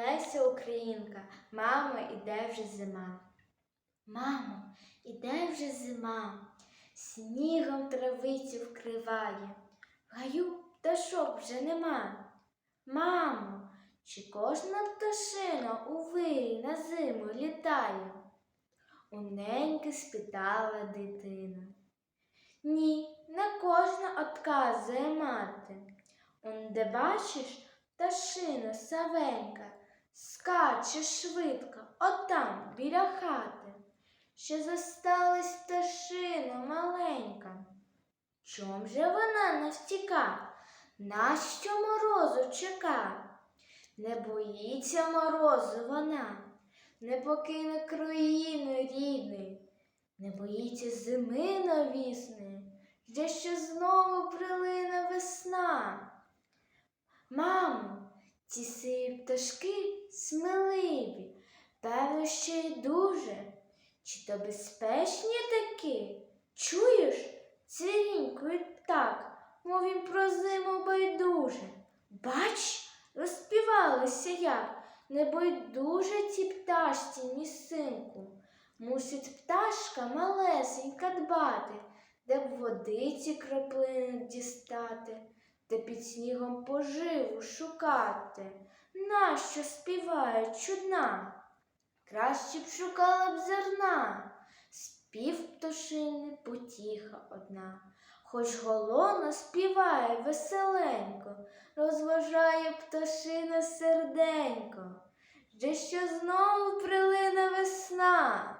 Леся Українка, мамо, іде вже зима. Мамо, іде вже зима, снігом травицю вкриває, гаю пташок вже нема. Мамо, чи кожна пташина у вирі на зиму літає? У неньки спитала дитина. Ні, не кожна отказує мати. Он де бачиш, пташина савенька, скаче швидко, отам, біля хати. Ще зосталась пташина маленька. Чом же вона не втіка? Нащо морозу чека? Не боїться морозу вона, не покине країни рідної, не боїться зими навісної, де ще знову прилине весна. Мамо, ці сиві пташки сміливі, певно, ще й дуже. Чи то безпечні такі? Чуєш, цвірінькують так, мов він про зиму байдуже. Бач, розпівалися як, не байдуже ці пташці, ні синку. Мусить пташка малесенька дбати, де б водиці краплини дістати, де під снігом поживу шукати. Нащо співає чудна? Краще б шукала б зерна, спів пташини потіха одна, хоч голона співає веселенько, розважає пташина серденько, де ще знову прилине весна.